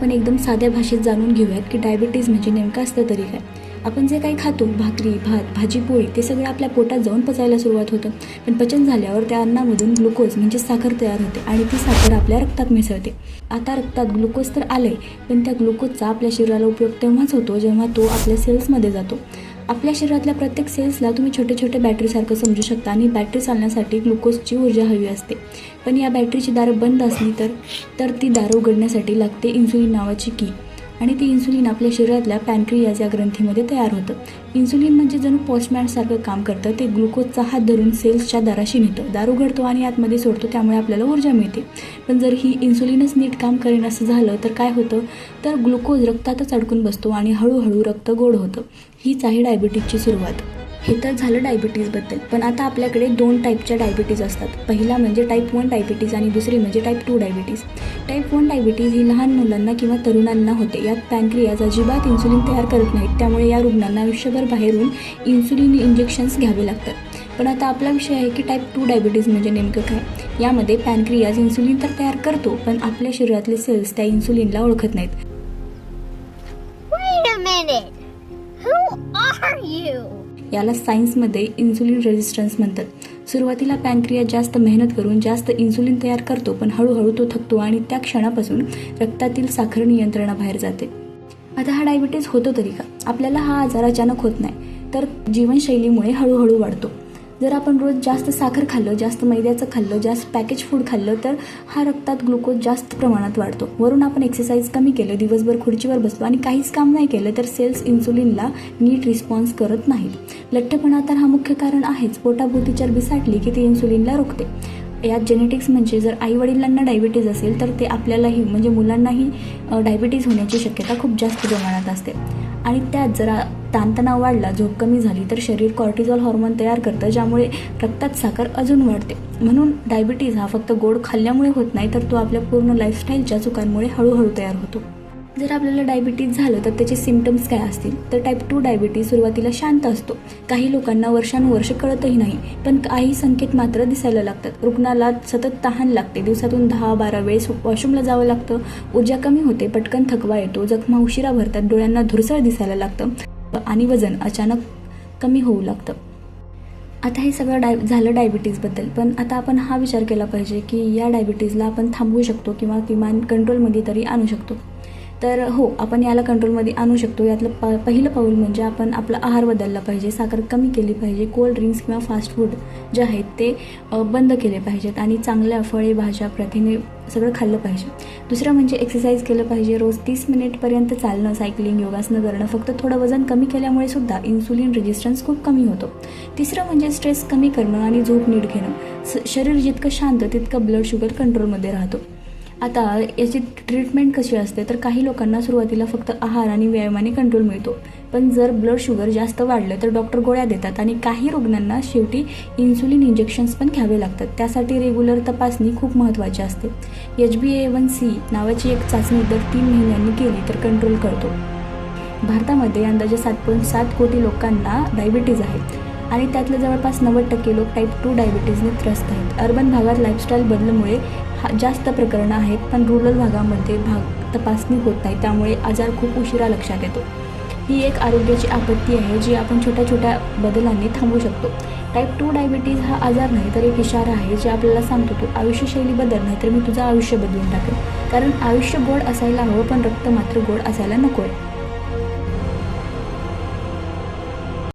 आपण एकदम साध्या भाषेत जाणून घेऊयात की डायबिटीज म्हणजे नेमकं असतं तरी काय. आपण जे काही खातो भाकरी भात भाजी पोळी ते सगळं आपल्या पोटात जाऊन पचायला सुरुवात होतं. पण पचन झाल्यावर त्या अन्नामधून ग्लुकोज म्हणजे साखर तयार होते आणि ती साखर आपल्या रक्तात मिसळते. आता रक्तात ग्लुकोज तर आले पण त्या ग्लुकोजचा आपल्या शरीराला उपयोग तेव्हाच होतो जेव्हा तो आपल्या सेल्समध्ये जातो. आपल्या शरीरातल्या प्रत्येक सेल्सला तुम्ही छोटे छोटे बॅटरीसारखं समजू शकता आणि बॅटरी चालण्यासाठी ग्लुकोजची ऊर्जा हवी असते. पण या बॅटरीची दारं बंद असली तर तर ती दारं उघडण्यासाठी लागते इन्सुलिन नावाची की आणि ते इन्सुलिन आपल्या शरीरातल्या पॅनक्रियाज या ग्रंथीमध्ये तयार होतं. इन्सुलिन म्हणजे जणू पोस्टमॅनसारखं काम करतं. ते ग्लुकोजचा हात धरून सेल्सच्या दाराशी नेतं. दार उघडतो आणि आतमध्ये सोडतो त्यामुळे आपल्याला ऊर्जा मिळते. पण जर ही इन्सुलिनच नीट काम करेन असं झालं तर काय होतं? तर ग्लुकोज रक्तातच अडकून बसतो आणि हळूहळू रक्त गोड होतं. हीच आहे डायबिटीजची सुरुवात. हे तर झालं डायबिटीजबद्दल पण आता आपल्याकडे दोन टाईपच्या डायबिटीज असतात. पहिला म्हणजे टाईप वन डायबिटीज आणि दुसरी म्हणजे type two diabetes type one diabetes ही लहान मुलांना किंवा तरुणांना होते. यात पॅनक्रियाज अजिबात इन्सुलिन तयार करत नाहीत. त्यामुळे या रुग्णांना आयुष्यभर बाहेरून इन्सुलिन इंजेक्शन्स घ्यावे लागतात. पण आता आपला विषय आहे की टाईप टू डायबिटीज म्हणजे नेमकं काय? यामध्ये पॅनक्रियाज इन्सुलिन तर तयार करतो पण आपल्या शरीरातले सेल्स त्या इन्सुलिनला ओळखत नाहीत. Wait a minute. Who are you? याला सायन्समध्ये इन्सुलिन रेझिस्टन्स म्हणतात. सुरुवातीला पॅनक्रिया जास्त मेहनत करून जास्त इन्सुलिन तयार करतो पण हळूहळू तो थकतो आणि त्या क्षणापासून रक्तातील साखर नियंत्रणाबाहेर जाते. आता हा डायबिटीज होतो तरी का? आपल्याला हा आजार अचानक होत नाही तर जीवनशैलीमुळे हळूहळू वाढतो. जर आपण रोज जास्त साखर खाल्लं जास्त मैद्याचं खाल्लं जास्त पॅकेज फूड खाल्लं तर हा रक्तात ग्लुकोज जास्त प्रमाणात वाढतो. वरून आपण एक्सरसाइज कमी केलं दिवसभर खुर्चीवर बसलो आणि काहीच काम नाही केलं तर सेल्स इन्सुलिनला नीट रिस्पॉन्स करत नाहीत. लठ्ठपणा तर हा मुख्य कारण आहेच. पोटाभोवती चरबी साठली की ती इन्सुलिनला रोखते. यात जेनेटिक्स म्हणजे जर आई वडिलांना डायबिटीज असेल तर ते आपल्यालाही म्हणजे मुलांनाही डायबिटीज होण्याची शक्यता खूप जास्त प्रमाणात असते. आणि त्यात जरा ताणतणाव वाढला झोप कमी झाली तर शरीर कॉर्टिझॉल हॉर्मोन तयार करतं ज्यामुळे रक्तात साखर अजून वाढते. म्हणून डायबिटीज हा फक्त गोड खाल्ल्यामुळे होत नाही तर तो आपल्या पूर्ण लाईफस्टाईलच्या चुकांमुळे हळूहळू तयार होतो. जर आपल्याला डायबिटीज झालं तर त्याचे सिमटम्स काय असतील? तर टाईप टू डायबिटीज सुरुवातीला शांत असतो. काही लोकांना वर्षानुवर्ष कळतही नाही पण काही संकेत मात्र दिसायला लागतात. रुग्णाला सतत तहान लागते. दिवसातून दहा बारा वेळेस वॉशरूमला जावं लागतं. ऊर्जा कमी होते पटकन थकवा येतो जखमा उशिरा भरतात डोळ्यांना धुरसळ दिसायला लागतं आणि वजन अचानक कमी होऊ लागतं. आता हे सगळं डाय झालं डायबिटीजबद्दल पण आता आपण हा विचार केला पाहिजे की या डायबिटीजला आपण थांबवू शकतो किंवा किमान कंट्रोलमध्ये तरी आणू शकतो. तर हो आपण याला कंट्रोलमध्ये आणू शकतो. यातलं प पहिलं पाऊल म्हणजे आपण आपला आहार बदलला पाहिजे साखर कमी केली पाहिजे कोल्ड ड्रिंक्स किंवा फास्ट फूड जे आहेत ते बंद केले पाहिजेत आणि चांगल्या फळे भाज्या प्रथिने सगळं खाल्लं पाहिजे. दुसरं म्हणजे एक्सरसाइज केलं पाहिजे. रोज तीस मिनिटपर्यंत चालणं सायकलिंग योगासनं करणं फक्त थोडं वजन कमी केल्यामुळे सुद्धा इन्सुलिन रेजिस्टन्स खूप कमी होतो. तिसरं म्हणजे स्ट्रेस कमी करणं आणि झोप नीट घेणं. स शरीर जितकं शांत तितकं ब्लड शुगर कंट्रोलमध्ये राहतो. आता याची ट्रीटमेंट कशी असते तर काही लोकांना सुरुवातीला फक्त आहार आणि व्यायामाने कंट्रोल मिळतो. पण जर ब्लड शुगर जास्त वाढलं तर डॉक्टर गोळ्या देतात आणि काही रुग्णांना शेवटी इन्सुलिन इंजेक्शन्स पण घ्यावे लागतात. त्यासाठी रेग्युलर तपासणी खूप महत्त्वाची असते. H B A one C नावाची एक चाचणी दर तीन महिन्यांनी केली तर कंट्रोल करतो. भारतामध्ये अंदाजे सात पॉईंट सात कोटी लोकांना डायबिटीज आहे आणि त्यातले जवळपास नव्वद टक्के लोक टाईप टू डायबिटीजने त्रस्त आहेत. अर्बन भागात लाईफस्टाईल बदलमुळे हा जास्त प्रकरणं आहेत पण रुरल भागामध्ये भाग तपासणी होत नाही त्यामुळे आजार खूप उशिरा लक्षात येतो. ही एक आरोग्याची आपत्ती आहे जी आपण छोट्या छोट्या बदलांनी थांबवू शकतो. टाईप टू डायबिटीज हा आजार नाही तर एक इशारा आहे जे आपल्याला सांगतो तू आयुष्यशैली बदल नाही तर मी तुझं आयुष्य बदलून टाकेन. कारण आयुष्य गोड असायला हवं पण रक्त मात्र गोड असायला नको आहे